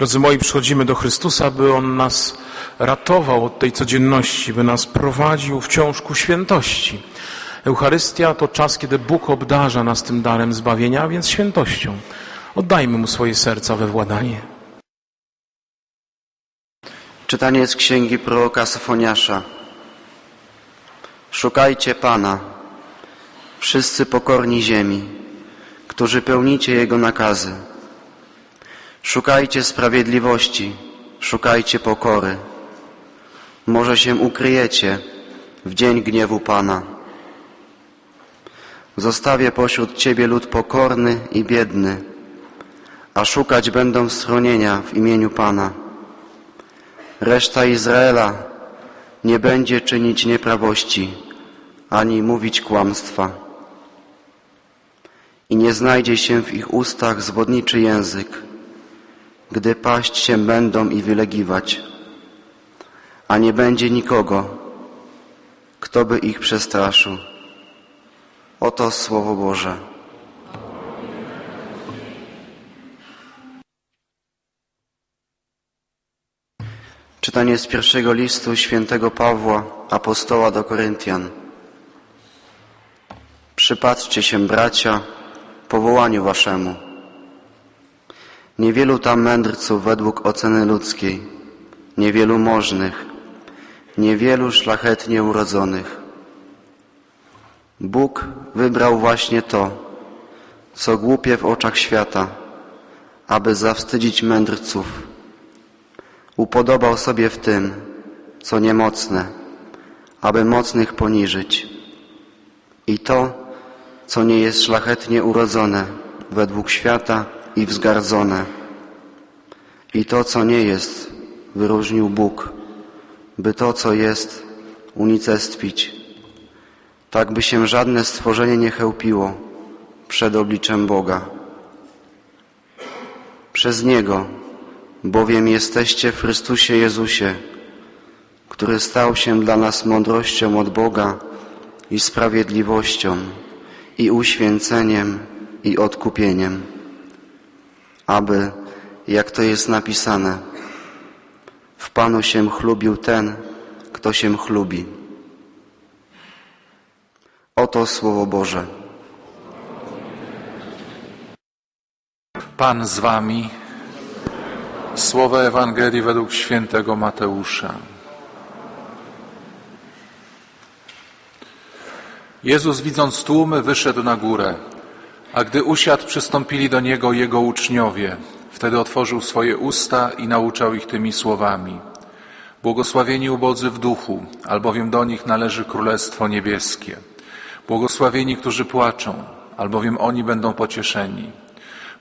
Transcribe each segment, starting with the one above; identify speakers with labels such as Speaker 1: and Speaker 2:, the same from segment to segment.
Speaker 1: Drodzy moi, przychodzimy do Chrystusa, by On nas ratował od tej codzienności, by nas prowadził wciąż ku świętości. Eucharystia to czas, kiedy Bóg obdarza nas tym darem zbawienia, a więc świętością. Oddajmy Mu swoje serca we władanie.
Speaker 2: Czytanie z księgi proroka Sofoniasza. Szukajcie Pana, wszyscy pokorni ziemi, którzy pełnicie Jego nakazy. Szukajcie sprawiedliwości, szukajcie pokory. Może się ukryjecie w dzień gniewu Pana. Zostawię pośród Ciebie lud pokorny i biedny, a szukać będą schronienia w imieniu Pana. Reszta Izraela nie będzie czynić nieprawości, ani mówić kłamstwa. I nie znajdzie się w ich ustach zwodniczy język, gdy paść się będą i wylegiwać. A nie będzie nikogo, kto by ich przestraszył. Oto Słowo Boże. Czytanie z pierwszego listu świętego Pawła, apostoła do Koryntian. Przypatrzcie się, bracia, powołaniu waszemu. Niewielu tam mędrców według oceny ludzkiej, niewielu możnych, niewielu szlachetnie urodzonych. Bóg wybrał właśnie to, co głupie w oczach świata, aby zawstydzić mędrców upodobał sobie w tym, co niemocne, aby mocnych poniżyć. I to, co nie jest szlachetnie urodzone według świata i wzgardzone. I to, co nie jest, wyróżnił Bóg, by to, co jest, unicestwić. Tak by się żadne stworzenie nie chełpiło przed obliczem Boga. Przez Niego bowiem jesteście w Chrystusie Jezusie, który stał się dla nas mądrością od Boga i sprawiedliwością, i uświęceniem, i odkupieniem, aby, jak to jest napisane, w Panu się chlubił ten, kto się chlubi. Oto Słowo Boże.
Speaker 3: Pan z wami. Słowa Ewangelii według świętego Mateusza. Jezus widząc tłumy wyszedł na górę, a gdy usiadł przystąpili do Niego Jego uczniowie. Wtedy otworzył swoje usta i nauczał ich tymi słowami. Błogosławieni ubodzy w duchu, albowiem do nich należy Królestwo Niebieskie. Błogosławieni, którzy płaczą, albowiem oni będą pocieszeni.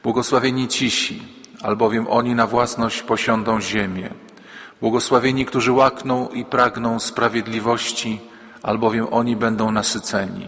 Speaker 3: Błogosławieni cisi, albowiem oni na własność posiądą ziemię. Błogosławieni, którzy łakną i pragną sprawiedliwości, albowiem oni będą nasyceni.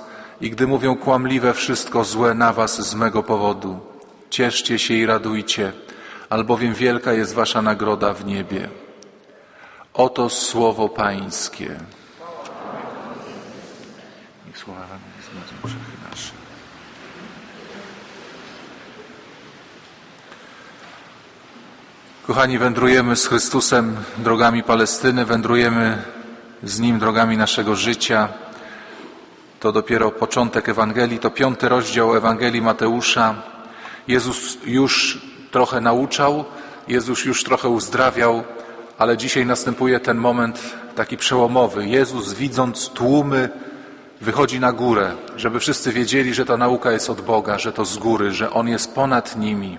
Speaker 3: i gdy mówią kłamliwe wszystko złe na was z mego powodu. Cieszcie się i radujcie, albowiem wielka jest wasza nagroda w niebie. Oto słowo Pańskie. Niech słowa wam grzechy nasze. Kochani, wędrujemy z Chrystusem drogami Palestyny, wędrujemy z Nim drogami naszego życia. To dopiero początek Ewangelii, to piąty rozdział Ewangelii Mateusza. Jezus już trochę nauczał, Jezus już trochę uzdrawiał, ale dzisiaj następuje ten moment taki przełomowy. Jezus, widząc tłumy, wychodzi na górę, żeby wszyscy wiedzieli, że ta nauka jest od Boga, że to z góry, że On jest ponad nimi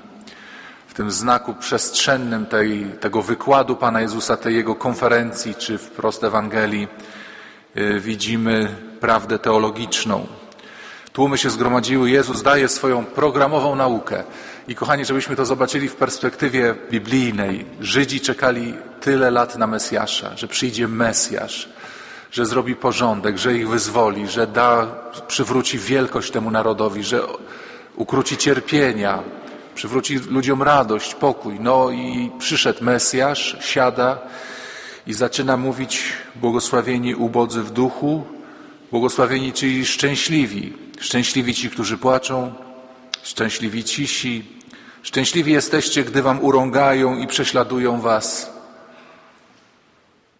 Speaker 3: w tym znaku przestrzennym tej, tego wykładu Pana Jezusa, tej Jego konferencji, czy wprost Ewangelii, yy, widzimy prawdę teologiczną. Tłumy się zgromadziły, Jezus daje swoją programową naukę. I kochani, żebyśmy to zobaczyli w perspektywie biblijnej. Żydzi czekali tyle lat na Mesjasza, że przyjdzie Mesjasz, że zrobi porządek, że ich wyzwoli, że da, przywróci wielkość temu narodowi, że ukróci cierpienia, przywróci ludziom radość, pokój. No i przyszedł Mesjasz, siada i zaczyna mówić błogosławieni ubodzy w duchu, błogosławieni czyli szczęśliwi. Szczęśliwi ci, którzy płaczą, szczęśliwi cisi, szczęśliwi jesteście, gdy wam urągają i prześladują was.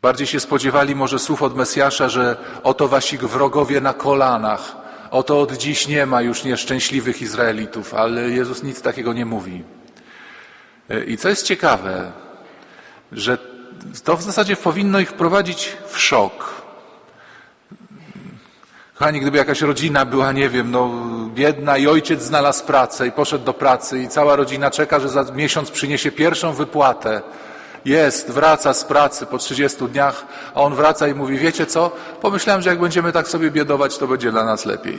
Speaker 3: Bardziej się spodziewali może słów od Mesjasza, że oto wasi wrogowie na kolanach, oto od dziś nie ma już nieszczęśliwych Izraelitów, ale Jezus nic takiego nie mówi. I co jest ciekawe, że to w zasadzie powinno ich wprowadzić w szok. Kochani, gdyby jakaś rodzina była, nie wiem, no biedna i ojciec znalazł pracę i poszedł do pracy i cała rodzina czeka, że za miesiąc przyniesie pierwszą wypłatę. Jest, wraca z pracy po 30 dniach, a on wraca i mówi, wiecie co, pomyślałem, że jak będziemy tak sobie biedować, to będzie dla nas lepiej.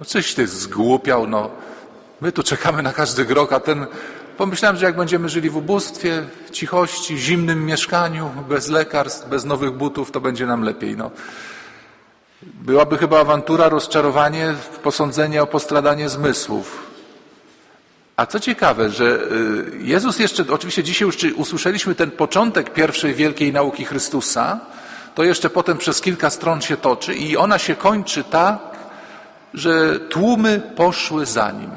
Speaker 3: No coś ty zgłupiał, no. My tu czekamy na każdy grok, a ten... Pomyślałem, że jak będziemy żyli w ubóstwie, cichości, zimnym mieszkaniu, bez lekarstw, bez nowych butów, to będzie nam lepiej, no. Byłaby chyba awantura, rozczarowanie, posądzenie o postradanie zmysłów. A co ciekawe, że y, Jezus jeszcze, oczywiście dzisiaj już usłyszeliśmy ten początek pierwszej wielkiej nauki Chrystusa, to jeszcze potem przez kilka stron się toczy i ona się kończy tak, że tłumy poszły za nim.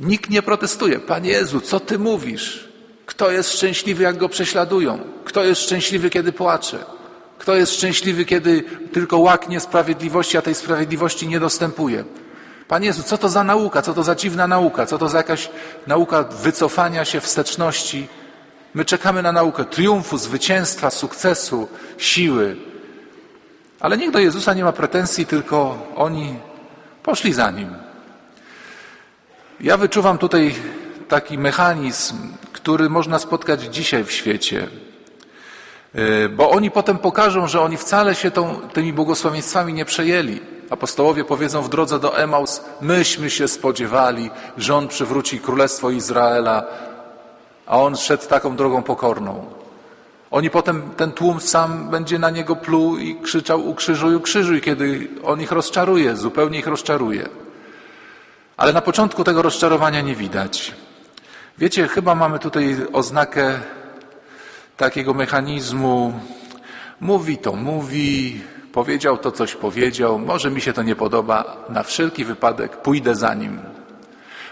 Speaker 3: Nikt nie protestuje. Panie Jezu, co ty mówisz? Kto jest szczęśliwy, jak go prześladują? Kto jest szczęśliwy, kiedy płacze? Kto jest szczęśliwy, kiedy tylko łaknie sprawiedliwości, a tej sprawiedliwości nie dostępuje? Panie Jezu, co to za nauka? Co to za dziwna nauka? Co to za jakaś nauka wycofania się, wsteczności? My czekamy na naukę triumfu, zwycięstwa, sukcesu, siły. Ale nikt do Jezusa nie ma pretensji, tylko oni poszli za nim. Ja wyczuwam tutaj taki mechanizm, który można spotkać dzisiaj w świecie. Yy, Bo oni potem pokażą, że oni wcale się tą, tymi błogosławieństwami nie przejęli. Apostołowie powiedzą w drodze do Emaus, myśmy się spodziewali, że on przywróci królestwo Izraela, a on szedł taką drogą pokorną. Oni potem, ten tłum sam będzie na niego pluł i krzyczał ukrzyżuj, ukrzyżuj, kiedy on ich rozczaruje, zupełnie ich rozczaruje. Ale na początku tego rozczarowania nie widać. Wiecie, chyba mamy tutaj oznakę takiego mechanizmu. Mówi to mówi, powiedział to coś powiedział, może mi się to nie podoba, na wszelki wypadek pójdę za nim.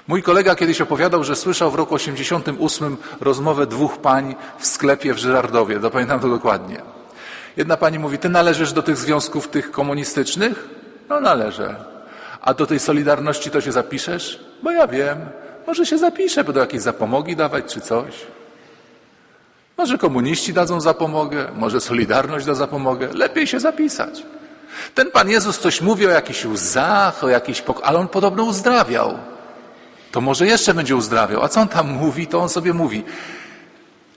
Speaker 3: Mój kolega kiedyś opowiadał, że słyszał w roku 88 rozmowę dwóch pań w sklepie w Żyrardowie. Zapamiętam to dokładnie. Jedna pani mówi, ty należysz do tych związków tych komunistycznych? No należę. A do tej Solidarności to się zapiszesz? Bo ja wiem. Może się zapiszę, będą jakieś zapomogi dawać czy coś. Może komuniści dadzą zapomogę, może Solidarność da zapomogę. Lepiej się zapisać. Ten Pan Jezus coś mówi o jakichś łzach, o jakiejś pok- ale On podobno uzdrawiał. To może jeszcze będzie uzdrawiał. A co On tam mówi, to On sobie mówi.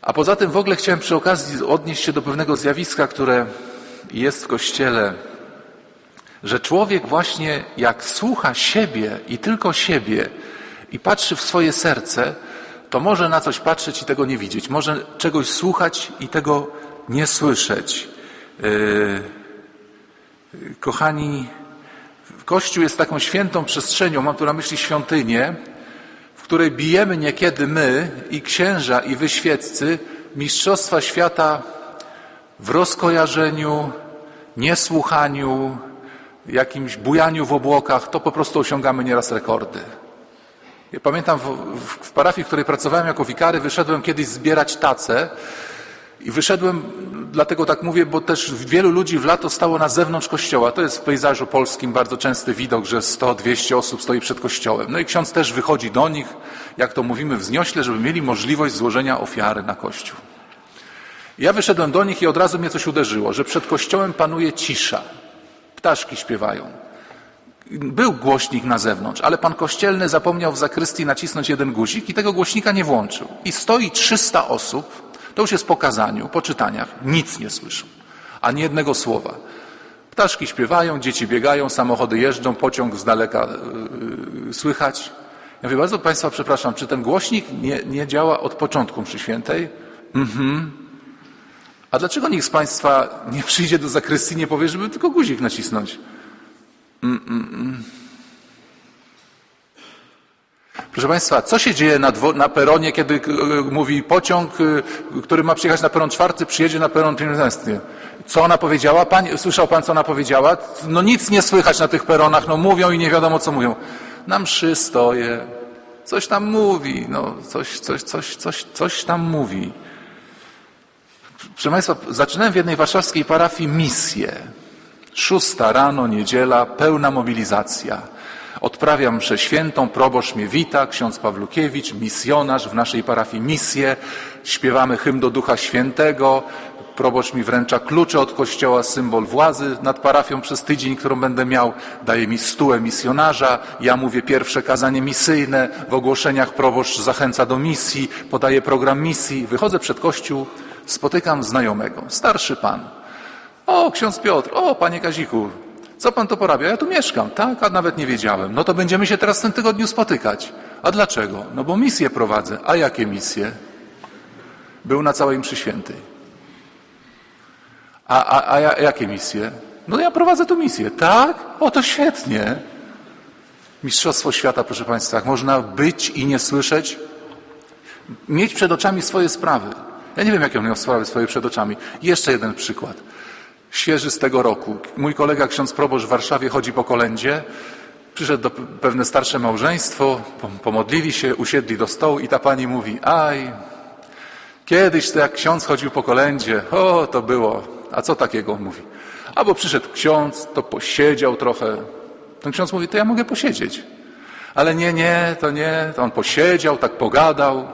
Speaker 3: A poza tym w ogóle chciałem przy okazji odnieść się do pewnego zjawiska, które jest w Kościele, że człowiek właśnie jak słucha siebie i tylko siebie i patrzy w swoje serce, to może na coś patrzeć i tego nie widzieć. Może czegoś słuchać i tego nie słyszeć. Yy, Kochani, Kościół jest taką świętą przestrzenią, mam tu na myśli świątynię, w której bijemy niekiedy my i księża i wy świeccy mistrzostwa świata w rozkojarzeniu, niesłuchaniu, jakimś bujaniu w obłokach, to po prostu osiągamy nieraz rekordy. Ja pamiętam w, w, parafii, w której pracowałem jako wikary, wyszedłem kiedyś zbierać tace i wyszedłem, dlatego tak mówię, bo też wielu ludzi w lato stało na zewnątrz kościoła. To jest w pejzażu polskim bardzo częsty widok, że 100-200 osób stoi przed kościołem. No i ksiądz też wychodzi do nich, jak to mówimy wzniośle, żeby mieli możliwość złożenia ofiary na kościół. Ja wyszedłem do nich i od razu mnie coś uderzyło, że przed kościołem panuje cisza. Ptaszki śpiewają. Był głośnik na zewnątrz, ale pan kościelny zapomniał w zakrystii nacisnąć jeden guzik i tego głośnika nie włączył. I stoi 300 osób, to już jest po kazaniu, po czytaniach, nic nie słyszą, ani jednego słowa. Ptaszki śpiewają, dzieci biegają, samochody jeżdżą, pociąg z daleka yy, słychać. Ja mówię, bardzo Państwa przepraszam, czy ten głośnik nie, nie działa od początku mszy świętej? Mhm. A dlaczego nikt z Państwa nie przyjdzie do zakrystii i nie powie, żeby tylko guzik nacisnąć? Proszę Państwa, co się dzieje na, dwo, na peronie, kiedy y, mówi pociąg, y, który ma przyjechać na peron czwarty, przyjedzie na peron piętnasty? Co ona powiedziała? Słyszał Pan, co ona powiedziała? No nic nie słychać na tych peronach, no mówią i nie wiadomo, co mówią. Na mszy stoję, coś tam mówi, no coś, coś, coś, coś, coś tam mówi. Proszę Państwa, zaczynałem w jednej warszawskiej parafii misję. Szósta rano, niedziela, pełna mobilizacja. Odprawiam mszę świętą, proboszcz mnie wita, ksiądz Pawlukiewicz, misjonarz w naszej parafii misję. Śpiewamy hymn do Ducha Świętego. Proboszcz mi wręcza klucze od kościoła, symbol władzy nad parafią przez tydzień, którą będę miał. Daje mi stułę misjonarza. Ja mówię pierwsze kazanie misyjne. W ogłoszeniach proboszcz zachęca do misji, podaje program misji. Wychodzę przed kościół, spotykam znajomego, starszy pan. O, ksiądz Piotr, o, panie Kaziku, co pan to porabia? Ja tu mieszkam, tak? A nawet nie wiedziałem. No to będziemy się teraz w tym tygodniu spotykać. A dlaczego? No bo misję prowadzę. A jakie misje? Był na całej mszy świętej. A, a, a ja, jakie misje? No ja prowadzę tu misję. Tak? O, to świetnie. Mistrzostwo świata, proszę państwa. Jak można być i nie słyszeć? Mieć przed oczami swoje sprawy. Ja nie wiem, jakie on miał sprawy swoje przed oczami. Jeszcze jeden przykład świeży z tego roku. Mój kolega ksiądz proboszcz w Warszawie chodzi po kolędzie. Przyszedł do pewne starsze małżeństwo, pomodlili się, usiedli do stołu i ta pani mówi, aj, kiedyś to jak ksiądz chodził po kolędzie, o, to było. A co takiego mówi? Albo przyszedł ksiądz, to posiedział trochę. Ten ksiądz mówi, to ja mogę posiedzieć. Ale nie, nie, to nie, to on posiedział, tak pogadał.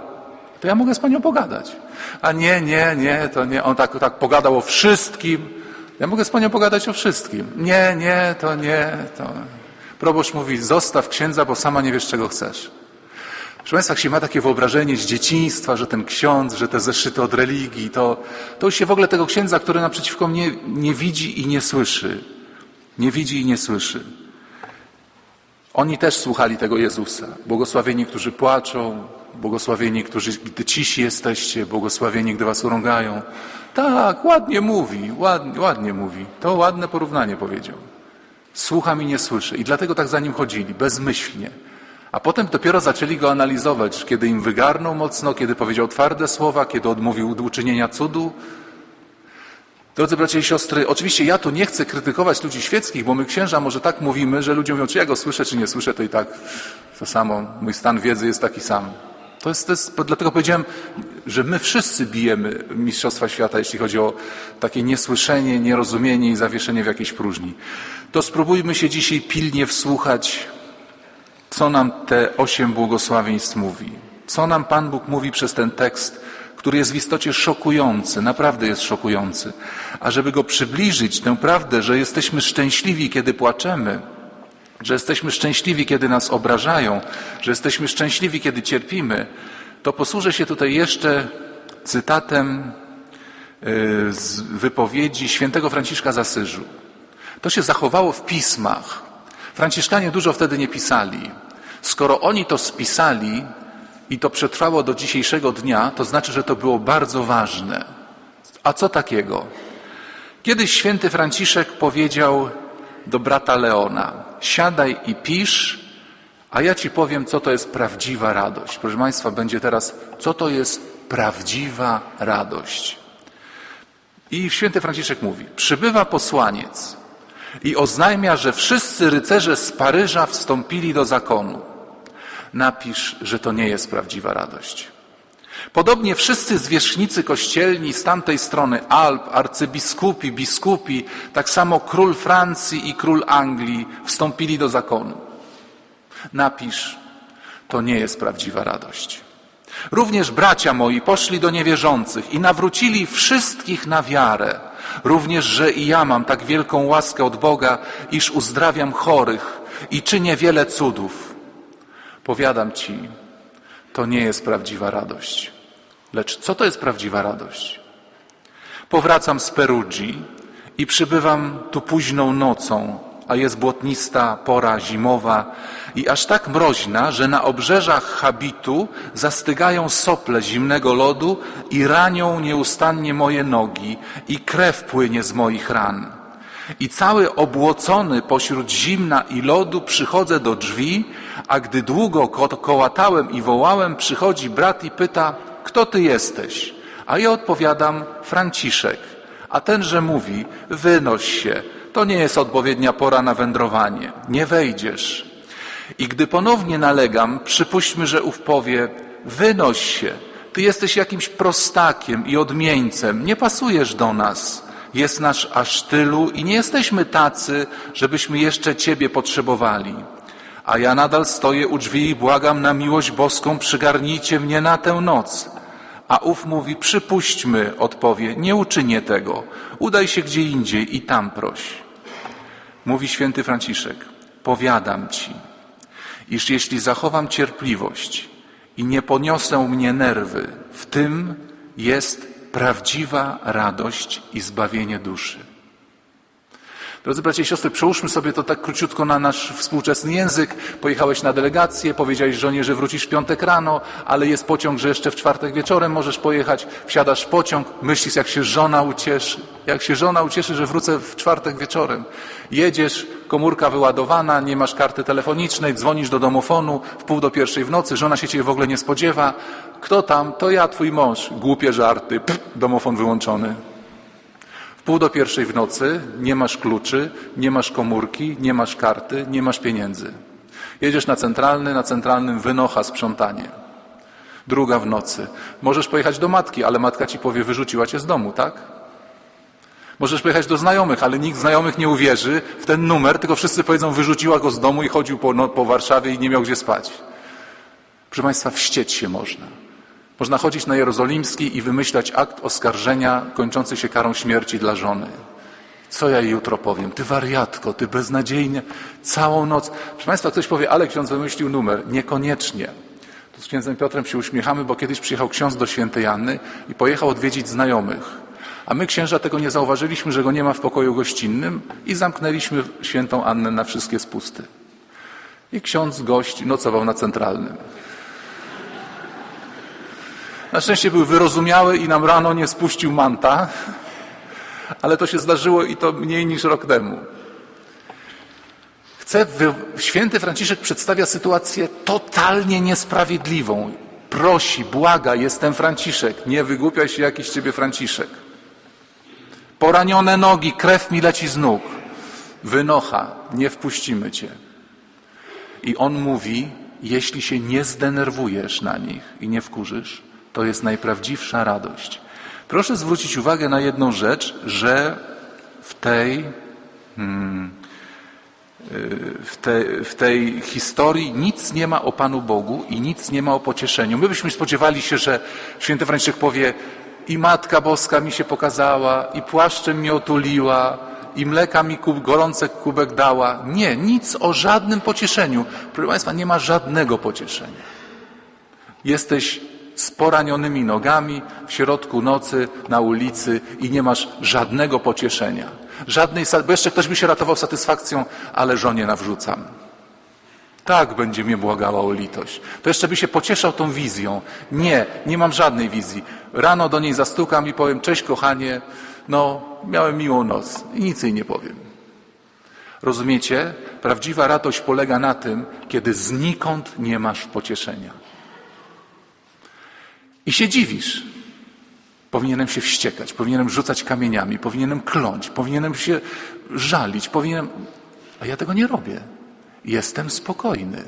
Speaker 3: To ja mogę z panią pogadać. A nie, nie, nie, to nie, on tak, tak pogadał o wszystkim. Ja mogę z panią pogadać o wszystkim. Nie, nie, to nie, to. Proboszcz mówi, zostaw księdza, bo sama nie wiesz, czego chcesz. Proszę Państwa, jak się ma takie wyobrażenie z dzieciństwa, że ten ksiądz, że te zeszyty od religii, to, to już się w ogóle tego księdza, który naprzeciwko mnie nie widzi i nie słyszy. Nie widzi i nie słyszy. Oni też słuchali tego Jezusa. Błogosławieni, którzy płaczą, błogosławieni, którzy, gdy cisi jesteście, błogosławieni, gdy was urągają. Tak, ładnie mówi, ładnie, ładnie mówi. To ładne porównanie powiedział. Słucham i nie słyszę. I dlatego tak za nim chodzili, bezmyślnie. A potem dopiero zaczęli go analizować, kiedy im wygarnął mocno, kiedy powiedział twarde słowa, kiedy odmówił uczynienia cudu. Drodzy bracia i siostry, oczywiście ja tu nie chcę krytykować ludzi świeckich, bo my księża może tak mówimy, że ludzie mówią, czy ja go słyszę, czy nie słyszę, to i tak to samo, mój stan wiedzy jest taki sam. To jest, to jest, dlatego powiedziałem, że my wszyscy bijemy Mistrzostwa Świata, jeśli chodzi o takie niesłyszenie, nierozumienie i zawieszenie w jakiejś próżni. To spróbujmy się dzisiaj pilnie wsłuchać, co nam te osiem błogosławieństw mówi. Co nam Pan Bóg mówi przez ten tekst, który jest w istocie szokujący, naprawdę jest szokujący. A żeby go przybliżyć, tę prawdę, że jesteśmy szczęśliwi, kiedy płaczemy, że jesteśmy szczęśliwi, kiedy nas obrażają, że jesteśmy szczęśliwi, kiedy cierpimy, to posłużę się tutaj jeszcze cytatem y, z wypowiedzi świętego Franciszka z Asyżu. To się zachowało w pismach. Franciszkanie dużo wtedy nie pisali. Skoro oni to spisali i to przetrwało do dzisiejszego dnia, to znaczy, że to było bardzo ważne. A co takiego? Kiedyś święty Franciszek powiedział do brata Leona: Siadaj i pisz, a ja ci powiem, co to jest prawdziwa radość. Proszę Państwa, będzie teraz, co to jest prawdziwa radość. I święty Franciszek mówi: Przybywa posłaniec i oznajmia, że wszyscy rycerze z Paryża wstąpili do zakonu. Napisz, że to nie jest prawdziwa radość. Podobnie wszyscy zwierzchnicy kościelni z tamtej strony Alp, arcybiskupi, biskupi, tak samo król Francji i król Anglii wstąpili do zakonu. Napisz, to nie jest prawdziwa radość. Również bracia moi poszli do niewierzących i nawrócili wszystkich na wiarę. Również, że i ja mam tak wielką łaskę od Boga, iż uzdrawiam chorych i czynię wiele cudów. Powiadam ci, to nie jest prawdziwa radość. Lecz co to jest prawdziwa radość? Powracam z Perugii i przybywam tu późną nocą a jest błotnista pora zimowa i aż tak mroźna, że na obrzeżach habitu zastygają sople zimnego lodu i ranią nieustannie moje nogi i krew płynie z moich ran. I cały obłocony pośród zimna i lodu przychodzę do drzwi, a gdy długo ko- kołatałem i wołałem, przychodzi brat i pyta, kto ty jesteś? A ja odpowiadam, Franciszek. A tenże mówi, wynoś się, to nie jest odpowiednia pora na wędrowanie, nie wejdziesz. I gdy ponownie nalegam, przypuśćmy, że ów powie, wynoś się, ty jesteś jakimś prostakiem i odmieńcem, nie pasujesz do nas. Jest nasz aż tylu i nie jesteśmy tacy, żebyśmy jeszcze Ciebie potrzebowali. A ja nadal stoję u drzwi i błagam na miłość boską, przygarnijcie mnie na tę noc. A ów mówi, przypuśćmy, odpowie, nie uczynię tego, udaj się gdzie indziej i tam proś. Mówi święty Franciszek, powiadam Ci, iż jeśli zachowam cierpliwość i nie poniosę mnie nerwy, w tym jest prawdziwa radość i zbawienie duszy. Drodzy bracia i siostry, przełóżmy sobie to tak króciutko na nasz współczesny język. Pojechałeś na delegację, powiedziałeś żonie, że wrócisz w piątek rano, ale jest pociąg, że jeszcze w czwartek wieczorem możesz pojechać. Wsiadasz w pociąg, myślisz, jak się żona ucieszy. Jak się żona ucieszy, że wrócę w czwartek wieczorem. Jedziesz, komórka wyładowana, nie masz karty telefonicznej, dzwonisz do domofonu w pół do pierwszej w nocy, żona się ciebie w ogóle nie spodziewa. Kto tam? To ja, twój mąż. Głupie żarty, Pff, domofon wyłączony. Pół do pierwszej w nocy nie masz kluczy, nie masz komórki, nie masz karty, nie masz pieniędzy. Jedziesz na centralny, na centralnym wynocha sprzątanie. Druga w nocy. Możesz pojechać do matki, ale matka ci powie, wyrzuciła cię z domu, tak? Możesz pojechać do znajomych, ale nikt znajomych nie uwierzy w ten numer, tylko wszyscy powiedzą, wyrzuciła go z domu i chodził po, no, po Warszawie i nie miał gdzie spać. Proszę Państwa, wścieć się można. Można chodzić na Jerozolimski i wymyślać akt oskarżenia kończący się karą śmierci dla żony. Co ja jej jutro powiem? Ty wariatko, ty beznadziejnie, całą noc. Proszę Państwa, ktoś powie, ale ksiądz wymyślił numer. Niekoniecznie. Tu z księdzem Piotrem się uśmiechamy, bo kiedyś przyjechał ksiądz do świętej Anny i pojechał odwiedzić znajomych. A my księża tego nie zauważyliśmy, że go nie ma w pokoju gościnnym i zamknęliśmy świętą Annę na wszystkie spusty. I ksiądz gość nocował na centralnym. Na szczęście był wyrozumiały i nam rano nie spuścił manta, ale to się zdarzyło i to mniej niż rok temu. Chce, wy... święty Franciszek przedstawia sytuację totalnie niesprawiedliwą. Prosi, błaga, jestem Franciszek, nie wygłupiaj się jakiś ciebie Franciszek. Poranione nogi, krew mi leci z nóg. Wynocha, nie wpuścimy cię. I on mówi, jeśli się nie zdenerwujesz na nich i nie wkurzysz, to jest najprawdziwsza radość. Proszę zwrócić uwagę na jedną rzecz, że w tej, hmm, w, te, w tej historii nic nie ma o Panu Bogu i nic nie ma o pocieszeniu. My byśmy spodziewali się, że święty Franciszek powie i Matka Boska mi się pokazała, i płaszczem mnie otuliła, i mleka mi kub, gorący kubek dała. Nie, nic o żadnym pocieszeniu. Proszę Państwa, nie ma żadnego pocieszenia. Jesteś z poranionymi nogami w środku nocy na ulicy i nie masz żadnego pocieszenia. Żadnej, bo jeszcze ktoś by się ratował satysfakcją, ale żonie nawrzucam. Tak będzie mnie błagała o litość. To jeszcze by się pocieszał tą wizją. Nie, nie mam żadnej wizji. Rano do niej zastukam i powiem, cześć kochanie, no miałem miłą noc i nic jej nie powiem. Rozumiecie? Prawdziwa radość polega na tym, kiedy znikąd nie masz pocieszenia. I się dziwisz. Powinienem się wściekać, powinienem rzucać kamieniami, powinienem kląć, powinienem się żalić, powinienem. A ja tego nie robię. Jestem spokojny.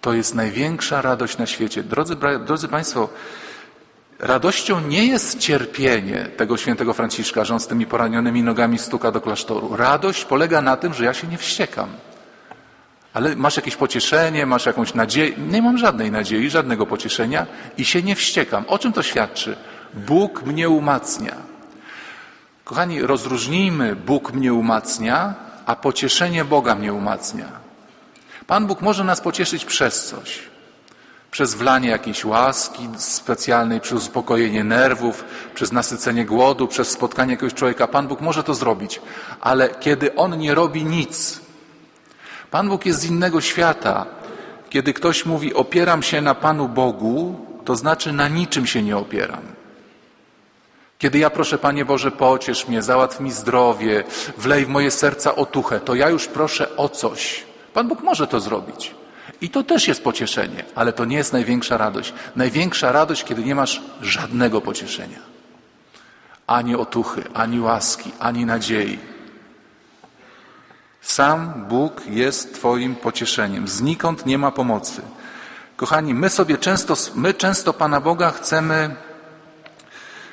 Speaker 3: To jest największa radość na świecie. Drodzy, drodzy Państwo, radością nie jest cierpienie tego świętego Franciszka, że on z tymi poranionymi nogami stuka do klasztoru. Radość polega na tym, że ja się nie wściekam. Ale masz jakieś pocieszenie, masz jakąś nadzieję. Nie mam żadnej nadziei, żadnego pocieszenia i się nie wściekam. O czym to świadczy? Bóg mnie umacnia. Kochani, rozróżnijmy Bóg mnie umacnia, a pocieszenie Boga mnie umacnia. Pan Bóg może nas pocieszyć przez coś. Przez wlanie jakiejś łaski specjalnej, przez uspokojenie nerwów, przez nasycenie głodu, przez spotkanie jakiegoś człowieka. Pan Bóg może to zrobić, ale kiedy On nie robi nic, Pan Bóg jest z innego świata. Kiedy ktoś mówi opieram się na Panu Bogu, to znaczy na niczym się nie opieram. Kiedy ja proszę Panie Boże, pociesz mnie, załatw mi zdrowie, wlej w moje serca otuchę, to ja już proszę o coś. Pan Bóg może to zrobić. I to też jest pocieszenie, ale to nie jest największa radość. Największa radość, kiedy nie masz żadnego pocieszenia. Ani otuchy, ani łaski, ani nadziei. Sam Bóg jest Twoim pocieszeniem. Znikąd nie ma pomocy. Kochani, my sobie często, my często Pana Boga chcemy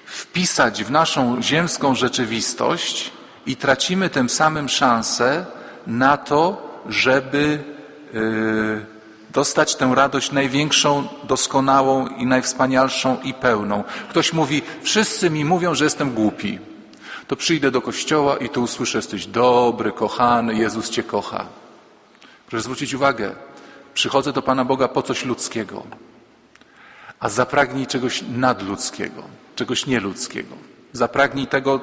Speaker 3: wpisać w naszą ziemską rzeczywistość i tracimy tym samym szansę na to, żeby yy, dostać tę radość największą, doskonałą i najwspanialszą i pełną. Ktoś mówi, wszyscy mi mówią, że jestem głupi. To przyjdę do kościoła i tu usłyszę, jesteś dobry, kochany, Jezus cię kocha. Proszę zwrócić uwagę, przychodzę do Pana Boga po coś ludzkiego, a zapragnij czegoś nadludzkiego, czegoś nieludzkiego. Zapragnij tego,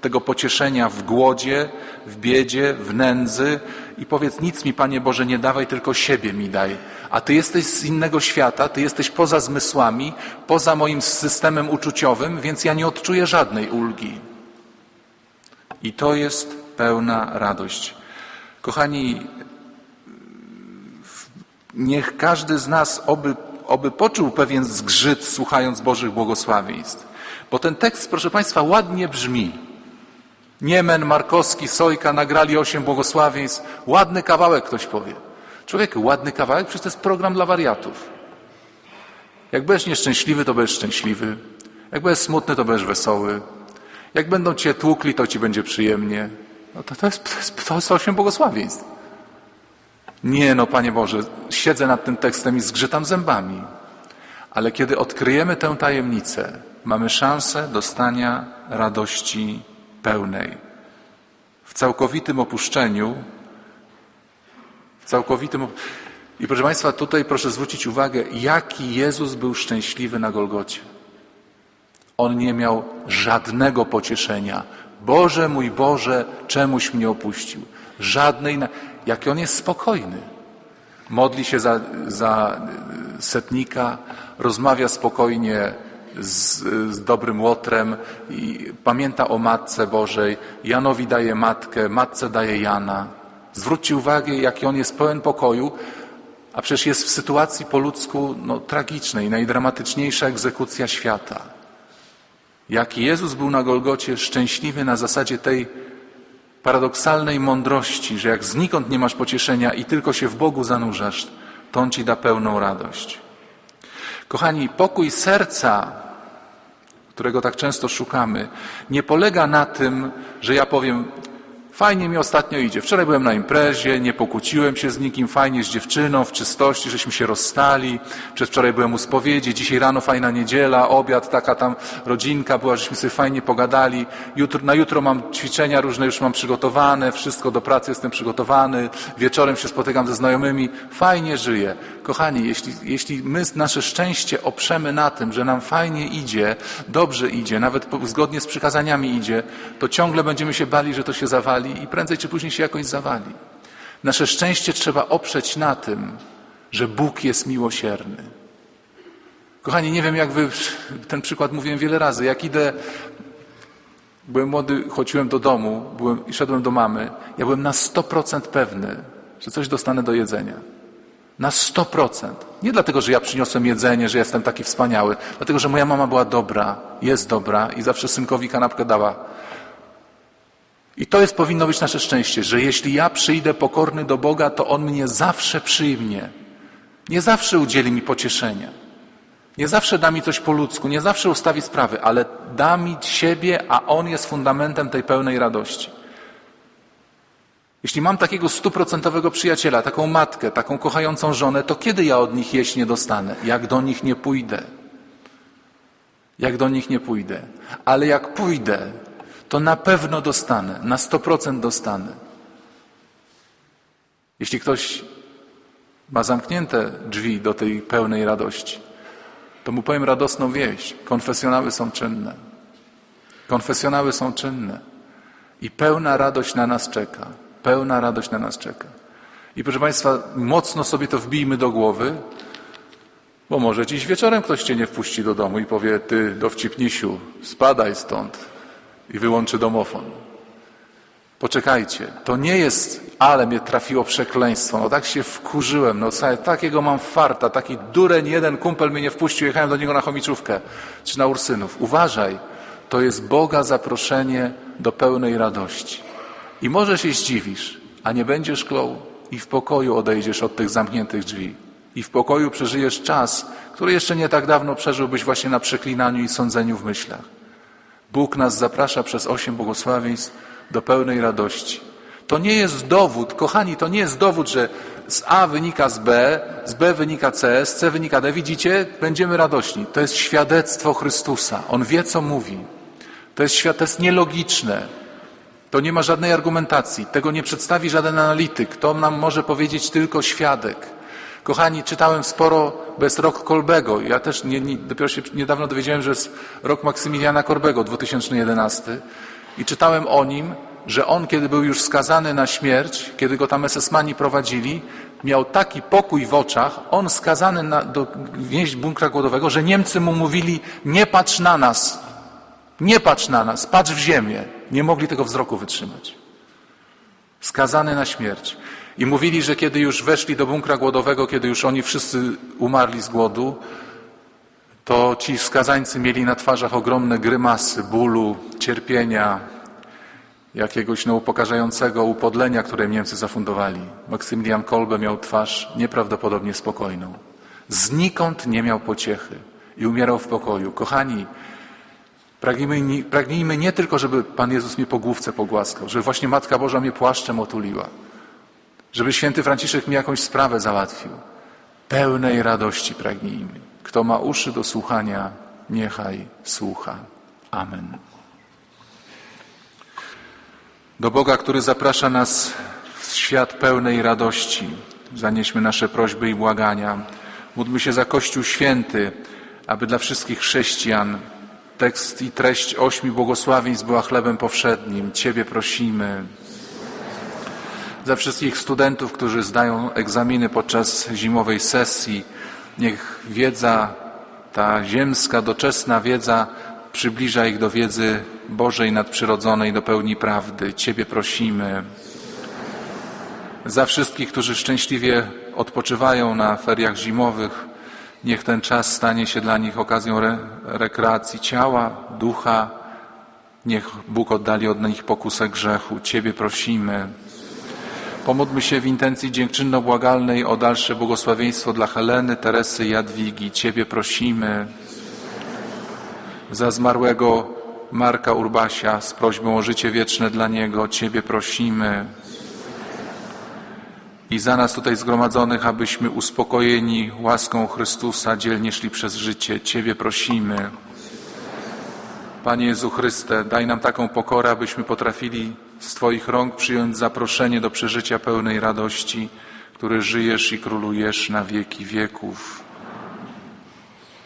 Speaker 3: tego pocieszenia w głodzie, w biedzie, w nędzy i powiedz, nic mi, Panie Boże, nie dawaj, tylko siebie mi daj. A Ty jesteś z innego świata, Ty jesteś poza zmysłami, poza moim systemem uczuciowym, więc ja nie odczuję żadnej ulgi. I to jest pełna radość. Kochani, niech każdy z nas oby, oby poczuł pewien zgrzyt, słuchając Bożych błogosławieństw. Bo ten tekst, proszę Państwa, ładnie brzmi. Niemen, Markowski, Sojka nagrali osiem błogosławieństw. Ładny kawałek, ktoś powie. Człowieku, ładny kawałek, przecież to jest program dla wariatów. Jak będziesz nieszczęśliwy, to będziesz szczęśliwy. Jak będziesz smutny, to będziesz wesoły. Jak będą cię tłukli, to ci będzie przyjemnie. No to, to, jest, to, jest, to jest osiem błogosławieństw. Nie, no Panie Boże, siedzę nad tym tekstem i zgrzytam zębami. Ale kiedy odkryjemy tę tajemnicę, mamy szansę dostania radości pełnej. W całkowitym opuszczeniu, w całkowitym op... I proszę Państwa, tutaj proszę zwrócić uwagę, jaki Jezus był szczęśliwy na Golgocie. On nie miał żadnego pocieszenia. Boże mój Boże, czemuś mnie opuścił. Żadnej, jaki on jest spokojny. Modli się za, za setnika, rozmawia spokojnie z, z dobrym łotrem i pamięta o Matce Bożej. Janowi daje matkę, matce daje Jana. Zwróćcie uwagę, jaki on jest pełen pokoju, a przecież jest w sytuacji po ludzku no, tragicznej, najdramatyczniejsza egzekucja świata. Jaki Jezus był na Golgocie szczęśliwy na zasadzie tej paradoksalnej mądrości, że jak znikąd nie masz pocieszenia i tylko się w Bogu zanurzasz, to On ci da pełną radość. Kochani, pokój serca, którego tak często szukamy, nie polega na tym, że ja powiem, Fajnie mi ostatnio idzie. Wczoraj byłem na imprezie, nie pokłóciłem się z nikim, fajnie z dziewczyną, w czystości, żeśmy się rozstali. Przedwczoraj byłem u spowiedzi, dzisiaj rano fajna niedziela, obiad, taka tam rodzinka była, żeśmy sobie fajnie pogadali. Jutro, na jutro mam ćwiczenia różne, już mam przygotowane, wszystko do pracy jestem przygotowany. Wieczorem się spotykam ze znajomymi. Fajnie żyję. Kochani, jeśli, jeśli my nasze szczęście oprzemy na tym, że nam fajnie idzie, dobrze idzie, nawet zgodnie z przykazaniami idzie, to ciągle będziemy się bali, że to się zawali i prędzej czy później się jakoś zawali. Nasze szczęście trzeba oprzeć na tym, że Bóg jest miłosierny. Kochani, nie wiem jak wy, ten przykład mówiłem wiele razy, jak idę, byłem młody, chodziłem do domu byłem, i szedłem do mamy, ja byłem na 100% pewny, że coś dostanę do jedzenia. Na 100%. Nie dlatego, że ja przyniosłem jedzenie, że jestem taki wspaniały, dlatego, że moja mama była dobra, jest dobra i zawsze synkowi kanapkę dała. I to jest powinno być nasze szczęście, że jeśli ja przyjdę pokorny do Boga, to On mnie zawsze przyjmie. Nie zawsze udzieli mi pocieszenia. Nie zawsze da mi coś po ludzku, nie zawsze ustawi sprawy, ale da mi siebie, a On jest fundamentem tej pełnej radości. Jeśli mam takiego stuprocentowego przyjaciela, taką matkę, taką kochającą żonę, to kiedy ja od nich jeść nie dostanę? Jak do nich nie pójdę? Jak do nich nie pójdę? Ale jak pójdę, to na pewno dostanę, na 100% dostanę. Jeśli ktoś ma zamknięte drzwi do tej pełnej radości, to mu powiem radosną wieść. Konfesjonały są czynne. Konfesjonały są czynne. I pełna radość na nas czeka. Pełna radość na nas czeka. I proszę Państwa, mocno sobie to wbijmy do głowy, bo może dziś wieczorem ktoś Cię nie wpuści do domu i powie, Ty dowcipnisiu, spadaj stąd i wyłączy domofon. Poczekajcie, to nie jest, ale mnie trafiło przekleństwo, no tak się wkurzyłem, no takiego mam farta, taki dureń, jeden kumpel mnie nie wpuścił, jechałem do niego na chomiczówkę, czy na Ursynów. Uważaj, to jest Boga zaproszenie do pełnej radości. I może się zdziwisz, a nie będziesz klął i w pokoju odejdziesz od tych zamkniętych drzwi. I w pokoju przeżyjesz czas, który jeszcze nie tak dawno przeżyłbyś właśnie na przeklinaniu i sądzeniu w myślach. Bóg nas zaprasza przez osiem błogosławieństw do pełnej radości. To nie jest dowód, kochani, to nie jest dowód, że z A wynika z B, z B wynika C, z C wynika D. Widzicie? Będziemy radośni. To jest świadectwo Chrystusa. On wie, co mówi. To jest, to jest nielogiczne. To nie ma żadnej argumentacji. Tego nie przedstawi żaden analityk. To nam może powiedzieć tylko świadek. Kochani, czytałem sporo bez rok Kolbego. Ja też nie, nie, dopiero się niedawno dowiedziałem, że jest rok Maksymiliana Korbego, 2011. I czytałem o nim, że on, kiedy był już skazany na śmierć, kiedy go tam SS-mani prowadzili, miał taki pokój w oczach, on skazany na, do bunkra głodowego, że Niemcy mu mówili, nie patrz na nas, nie patrz na nas, patrz w ziemię. Nie mogli tego wzroku wytrzymać. Skazany na śmierć. I mówili, że kiedy już weszli do bunkra głodowego, kiedy już oni wszyscy umarli z głodu, to ci skazańcy mieli na twarzach ogromne grymasy bólu, cierpienia, jakiegoś no, upokarzającego upodlenia, które Niemcy zafundowali. Maksymilian Kolbe miał twarz nieprawdopodobnie spokojną. Znikąd nie miał pociechy i umierał w pokoju. Kochani, pragnijmy, pragnijmy nie tylko, żeby Pan Jezus mnie po główce pogłaskał, żeby właśnie Matka Boża mnie płaszczem otuliła, żeby święty Franciszek mi jakąś sprawę załatwił. Pełnej radości pragnijmy. Kto ma uszy do słuchania, niechaj słucha. Amen. Do Boga, który zaprasza nas w świat pełnej radości, zanieśmy nasze prośby i błagania. Módlmy się za Kościół Święty, aby dla wszystkich chrześcijan tekst i treść ośmiu błogosławieństw była chlebem powszednim. Ciebie prosimy. Za wszystkich studentów, którzy zdają egzaminy podczas zimowej sesji, niech wiedza, ta ziemska, doczesna wiedza przybliża ich do wiedzy Bożej nadprzyrodzonej, do pełni prawdy. Ciebie prosimy. Za wszystkich, którzy szczęśliwie odpoczywają na feriach zimowych, niech ten czas stanie się dla nich okazją re, rekreacji ciała, ducha. Niech Bóg oddali od nich pokusę grzechu. Ciebie prosimy. Pomódlmy się w intencji dziękczynno-błagalnej o dalsze błogosławieństwo dla Heleny, Teresy Jadwigi. Ciebie prosimy. Za zmarłego Marka Urbasia z prośbą o życie wieczne dla niego. Ciebie prosimy. I za nas tutaj zgromadzonych, abyśmy uspokojeni łaską Chrystusa dzielnie szli przez życie. Ciebie prosimy. Panie Jezu Chryste, daj nam taką pokorę, abyśmy potrafili z Twoich rąk przyjąć zaproszenie do przeżycia pełnej radości, który żyjesz i królujesz na wieki wieków.